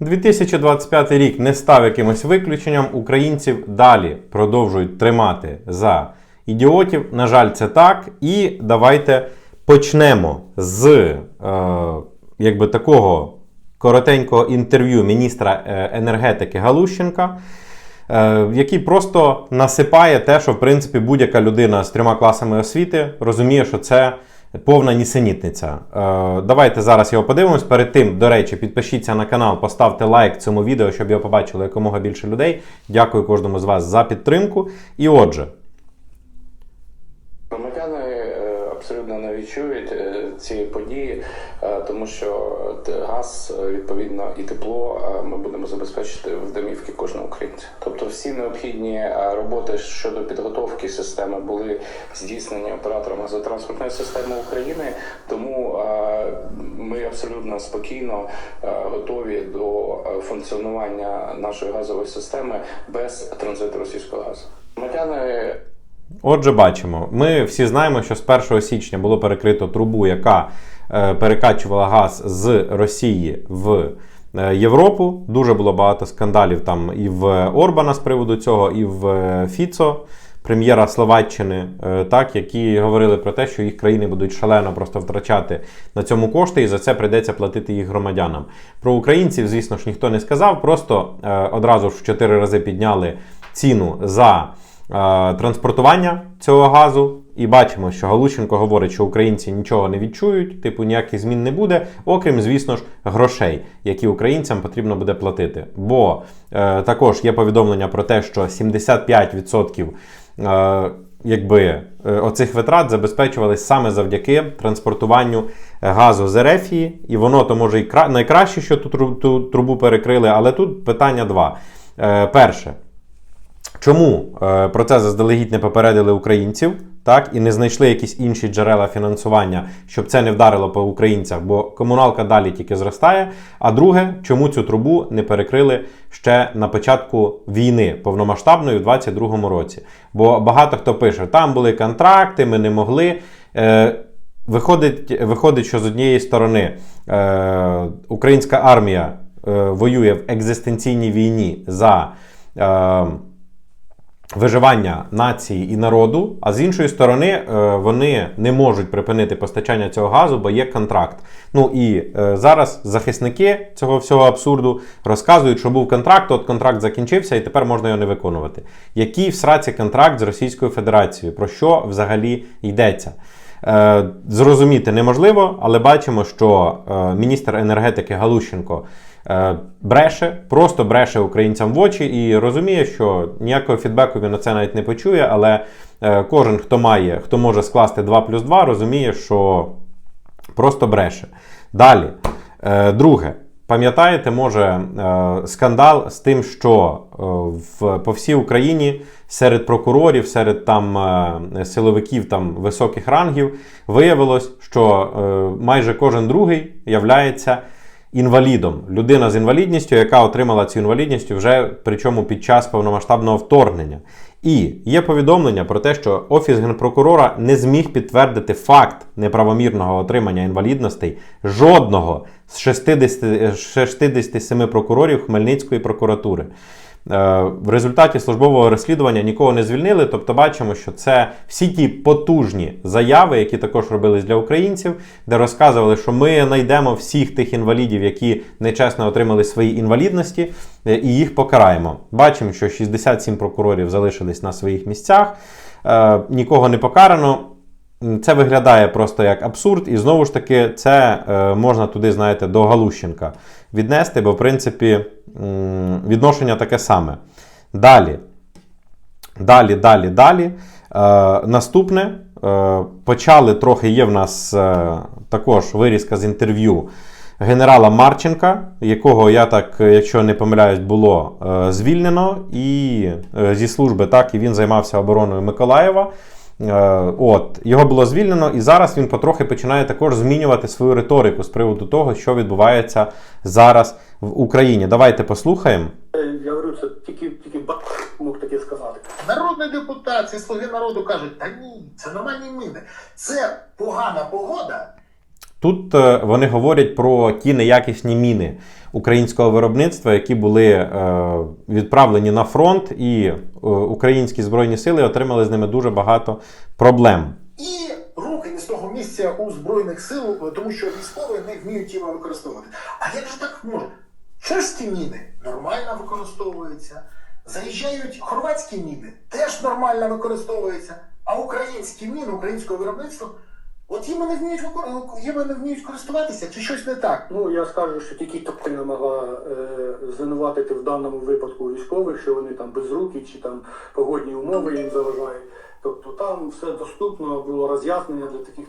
2025 рік не став якимось виключенням. Українців далі продовжують тримати за ідіотів. На жаль, це так. І давайте почнемо з е, якби такого коротенького інтерв'ю міністра е, енергетики Галущенка. е, Який просто насипає те, що в принципі будь-яка людина з трьома класами освіти розуміє, що це повна нісенітниця. Е, Давайте зараз його подивимось. Перед тим, до речі, підпишіться на канал, поставте лайк цьому відео, щоб його побачило якомога більше людей. Дякую кожному з вас за підтримку. І отже, Громадяни е, абсолютно не відчують е, ці події, тому що газ, відповідно, і тепло ми будемо забезпечити в домівки кожного всі необхідні е, роботи щодо підготовки системи були здійснені операторами газотранспортної системи України. Тому е, ми абсолютно спокійно е, готові до функціонування нашої газової системи без транзиту російського газу. Громадяни Отже, бачимо, ми всі знаємо, що з 1 січня було перекрито трубу, яка е, перекачувала газ з Росії в Європу. Дуже було багато скандалів там і в Орбана з приводу цього, і в е, Фіцо, прем'єра Словаччини, е, так, які говорили про те, що їх країни будуть шалено просто втрачати на цьому кошти, і за це прийдеться платити їх громадянам. Про українців, звісно ж, ніхто не сказав, просто е, одразу ж в 4 рази підняли ціну за е, транспортування цього газу. І бачимо, що Галущенко говорить, що українці нічого не відчують, типу ніяких змін не буде, окрім, звісно ж, грошей, які українцям потрібно буде платити. Бо е, також є повідомлення про те, що 75% е, якби, е, оцих витрат забезпечувались саме завдяки транспортуванню газу з Ерефії, і воно то може і кра- найкраще, що ту трубу перекрили, але тут питання два. Е, перше, Чому е, про це заздалегідь не попередили українців, так і не знайшли якісь інші джерела фінансування, щоб це не вдарило по українцях, бо комуналка далі тільки зростає. А друге, чому цю трубу не перекрили ще на початку війни повномасштабної в 2022 році? Бо багато хто пише, там були контракти, ми не могли. Е, Виходить, виходить, що з однієї сторони е, українська армія е, воює в екзистенційній війні за. Е, виживання нації і народу, а з іншої сторони, е, вони не можуть припинити постачання цього газу, бо є контракт. Ну і е, зараз захисники цього всього абсурду розказують, що був контракт, от контракт закінчився, і тепер можна його не виконувати. Який в сраці контракт з Російською Федерацією? Про що взагалі йдеться? Е, Зрозуміти неможливо, але бачимо, що міністр енергетики Галущенко бреше, просто бреше українцям в очі і розуміє, що ніякого фідбеку він на це навіть не почує, але е, кожен, хто має, хто може скласти 2 плюс 2, розуміє, що просто бреше. Далі, е, друге. Пам'ятаєте, може, е, скандал з тим, що е, в, по всій Україні серед прокурорів, серед там е, силовиків там високих рангів виявилось, що е, майже кожен другий являється інвалідом. Людина з інвалідністю, яка отримала цю інвалідність вже причому під час повномасштабного вторгнення. І є повідомлення про те, що Офіс генпрокурора не зміг підтвердити факт неправомірного отримання інвалідностей жодного з 60, 67 прокурорів Хмельницької прокуратури. Е, В результаті службового розслідування нікого не звільнили. Тобто, бачимо, що це всі ті потужні заяви, які також робились для українців, де розказували, що ми знайдемо всіх тих інвалідів, які нечесно отримали свої інвалідності, е, і їх покараємо. Бачимо, що 67 прокурорів залишились на своїх місцях, е, нікого не покарано. Це виглядає просто як абсурд, і знову ж таки, це можна туди, знаєте, до Галущенка віднести, бо в принципі відношення таке саме. Далі. Далі, далі, далі. Е, наступне. Е, почали трохи є в нас е, також вирізка з інтерв'ю генерала Марченка, якого я так, якщо не помиляюсь, було е, звільнено і е, зі служби, так і він займався обороною Миколаєва. Е, От його було звільнено, і зараз він потрохи починає також змінювати свою риторику з приводу того, що відбувається зараз в Україні. Давайте послухаємо. Я говорю, це тільки, тільки бак мог таке сказати. Народний депутат, ці слуги народу кажуть, та ні, це нормальні мини. Це погана погода. Тут е, вони говорять про ті неякісні міни українського виробництва, які були е, відправлені на фронт, і е, українські збройні сили отримали з ними дуже багато проблем. і руки не з того місця у збройних сил, тому що військові не вміють їм використовувати. А як же так може? Чешські міни нормально використовуються, заїжджають хорватські міни, теж нормально використовуються. А українські міни українського виробництва, от їм не вміють їм не вміють користуватися, чи щось не так? Ну я скажу, що тільки Топина могла е, звинуватити в даному випадку військових, що вони там безрукі чи там погодні умови їм заважають. Тобто там все доступно було роз'яснення для таких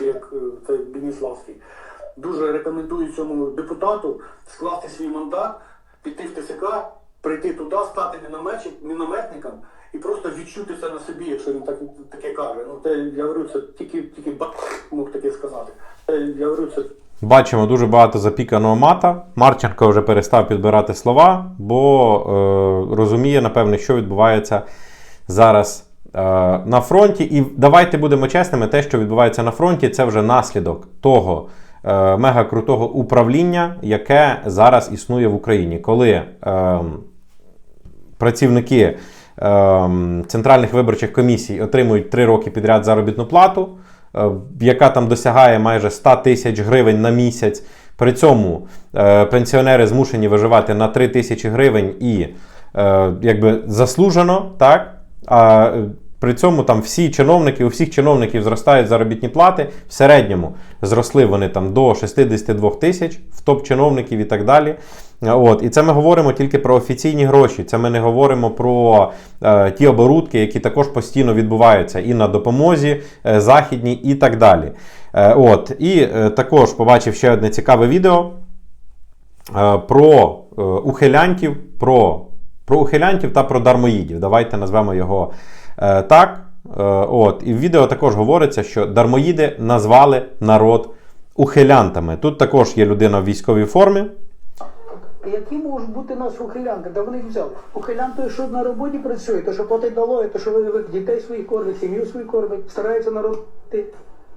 як е, цей Бініславський. Дуже рекомендую цьому депутату скласти свій мандат, піти в ТСК, прийти туди, стати мінометником і просто відчути це на собі, якщо він так таке каже. Ну це я говорю, це тільки тільки б мог таке сказати. Це, я говорю, це Бачимо дуже багато запіканого мата. Марченко вже перестав підбирати слова, бо е, розуміє, напевне, що відбувається зараз е, на фронті. І давайте будемо чесними, те, що відбувається на фронті, це вже наслідок того е, мега крутого управління, яке зараз існує в Україні. Коли е, працівники центральних виборчих комісій отримують 3 роки підряд заробітну плату, е, яка там досягає майже 100 тисяч гривень на місяць. При цьому е, пенсіонери змушені виживати на 3 тисячі гривень і е, якби заслужено, так? А при цьому там всі чиновники, у всіх чиновників зростають заробітні плати. В середньому зросли вони там до 62 тисяч в топ-чиновників і так далі. От, і це ми говоримо тільки про офіційні гроші. Це ми не говоримо про е, ті оборудки, які також постійно відбуваються і на допомозі е, західній, і так далі. Е, от, і е, також побачив ще одне цікаве відео е, про е, ухилянтів, про, про ухилянтів та про дармоїдів. Давайте назвемо його так. Е, от, і в відео також говориться, що дармоїди назвали народ ухилянтами. Тут також є людина в військовій формі. Які можуть бути нас ухилянки? Та вони взяли? Ухилян той, що на роботі працює, то що платить налоги, то що дітей своїх кормить, сім'ю свою кормить, старається народити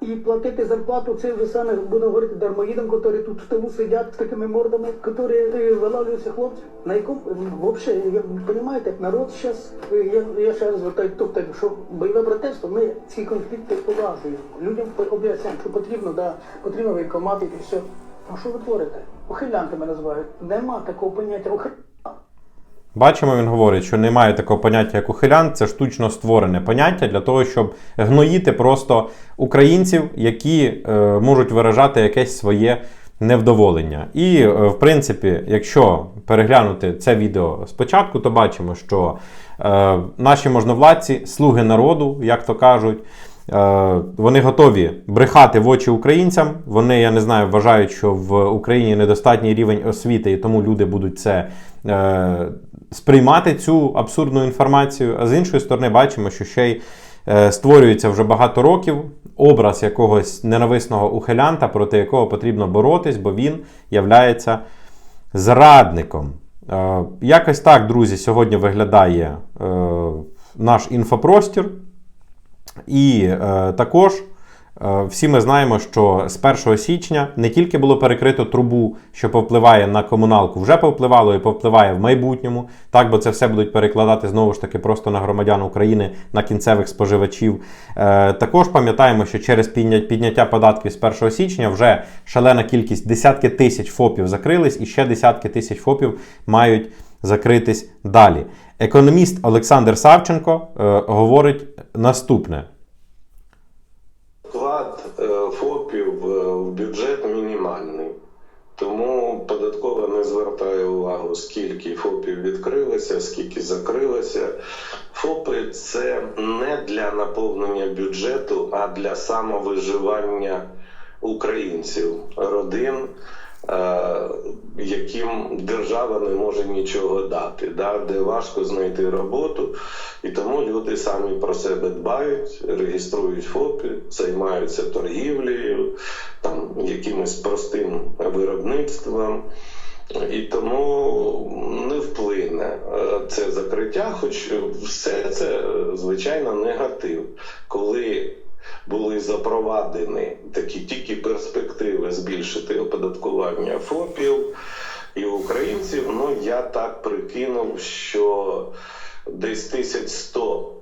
і платити зарплату цим же саме, будемо говорити, дармоїдам, які тут в тилу сидять з такими мордами, які е, вилавлюються хлопці. На якому, взагалі, ви розумієте, народ зараз, я, я ще раз звертаю, тобто, що бойове братерство, ми ці конфлікти поважуємо. Людям об'ясняємо, що потрібно, да, потрібно воєнкомати і все. А що ви творите? Ухилянками називають. Нема такого поняття. Бачимо, він говорить, що немає такого поняття, як ухилян, це штучно створене поняття для того, щоб гноїти просто українців, які е, можуть виражати якесь своє невдоволення. І, е, в принципі, якщо переглянути це відео спочатку, то бачимо, що е, наші можновладці, слуги народу, як то кажуть, Е, Вони готові брехати в очі українцям. Вони, я не знаю, вважають, що в Україні недостатній рівень освіти, і тому люди будуть це е, сприймати цю абсурдну інформацію. А з іншої сторони, бачимо, що ще й е, створюється вже багато років образ якогось ненависного ухилянта, проти якого потрібно боротись, бо він являється зрадником. Е, якось так, друзі, сьогодні виглядає е, наш інфопростір. І також всі ми знаємо, що з 1 січня не тільки було перекрито трубу, що повпливає на комуналку, вже повпливало і повпливає в майбутньому. Так, бо це все будуть перекладати знову ж таки просто на громадян України, на кінцевих споживачів. Е, також пам'ятаємо, що через підняття податків з 1 січня вже шалена кількість десятки тисяч ФОПів закрились, і ще десятки тисяч ФОПів мають закритись далі. Економіст Олександр Савченко е, говорить наступне. Вклад е, ФОПів е, в бюджет мінімальний. Тому податкова не звертає увагу, скільки ФОПів відкрилося, скільки закрилося. ФОПи це не для наповнення бюджету, а для самовиживання українців, родин, яким держава не може нічого дати, да, де важко знайти роботу. І тому люди самі про себе дбають, реєструють ФОПи, займаються торгівлею, там якимось простим виробництвом. І тому не вплине е, це закриття, хоч все це е, звичайно негатив, коли були запровадені такі тільки перспективи збільшити оподаткування ФОПів і українців, ну я так прикинув, що десь 1100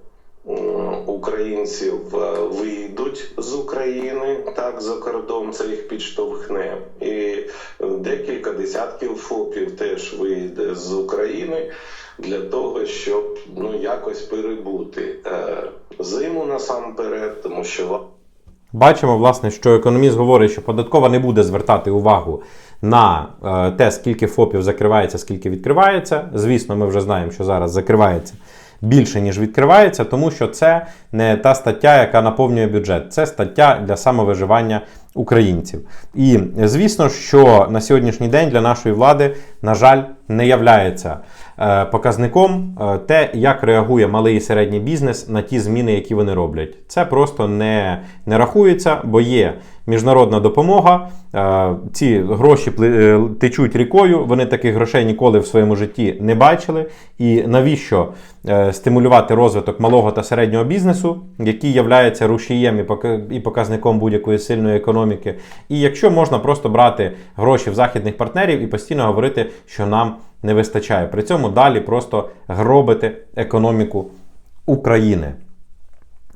м, українців е, вийдуть з України так за кордон, це їх підштовхне, і декілька десятків ФОПів теж вийде з України для того, щоб ну якось перебути е, зиму насамперед, тому що Бачимо, власне, що економіст говорить, що податкова не буде звертати увагу на е, те, скільки ФОПів закривається, скільки відкривається. Звісно, ми вже знаємо, що зараз закривається більше, ніж відкривається, тому що це не та стаття, яка наповнює бюджет. Це стаття для самовиживання українців. І звісно, що на сьогоднішній день для нашої влади, на жаль, не являється е, показником е, те, як реагує малий і середній бізнес на ті зміни, які вони роблять. Це просто не, не рахується, бо є міжнародна допомога. е, Ці гроші течуть рікою. Вони таких грошей ніколи в своєму житті не бачили. І навіщо стимулювати розвиток малого та середнього бізнесу, який являється рушієм і показником будь-якої сильної економіки. І якщо можна просто брати гроші в західних партнерів і постійно говорити, що нам не вистачає. При цьому далі просто гробити економіку України.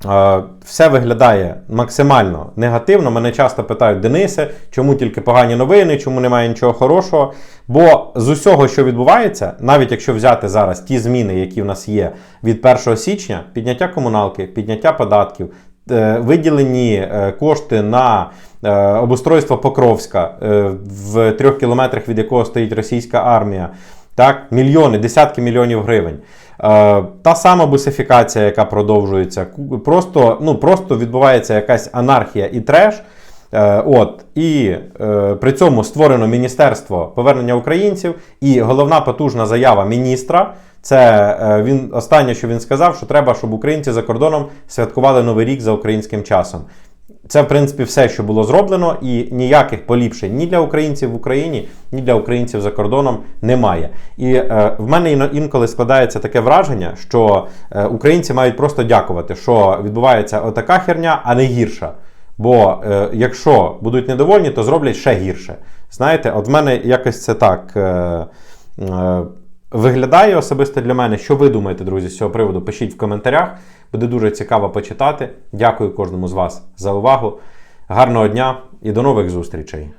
Е, Все виглядає максимально негативно. Мене часто питають Денисе, чому тільки погані новини, чому немає нічого хорошого. Бо з усього, що відбувається, навіть якщо взяти зараз ті зміни, які в нас є від 1 січня, підняття комуналки, підняття податків, виділені е, кошти на е, обустройство Покровська, е, в трьох кілометрах від якого стоїть російська армія. Так, мільйони, десятки мільйонів гривень. Е, та сама бусифікація, яка продовжується, просто, ну, просто відбувається якась анархія і треш. Е, от, і е, при цьому створено Міністерство повернення українців, і головна потужна заява міністра. Це е, він останнє, що він сказав, що треба, щоб українці за кордоном святкували Новий рік за українським часом. Це, в принципі, все, що було зроблено, і ніяких поліпшень ні для українців в Україні, ні для українців за кордоном немає. І е, в мене інколи складається таке враження, що е, українці мають просто дякувати, що відбувається отака херня, а не гірша. Бо е, якщо будуть недовольні, то зроблять ще гірше. Знаєте, от в мене якось це так. Е, е, Виглядає особисто для мене. Що ви думаєте, друзі, з цього приводу? Пишіть в коментарях. Буде дуже цікаво почитати. Дякую кожному з вас за увагу. Гарного дня і до нових зустрічей!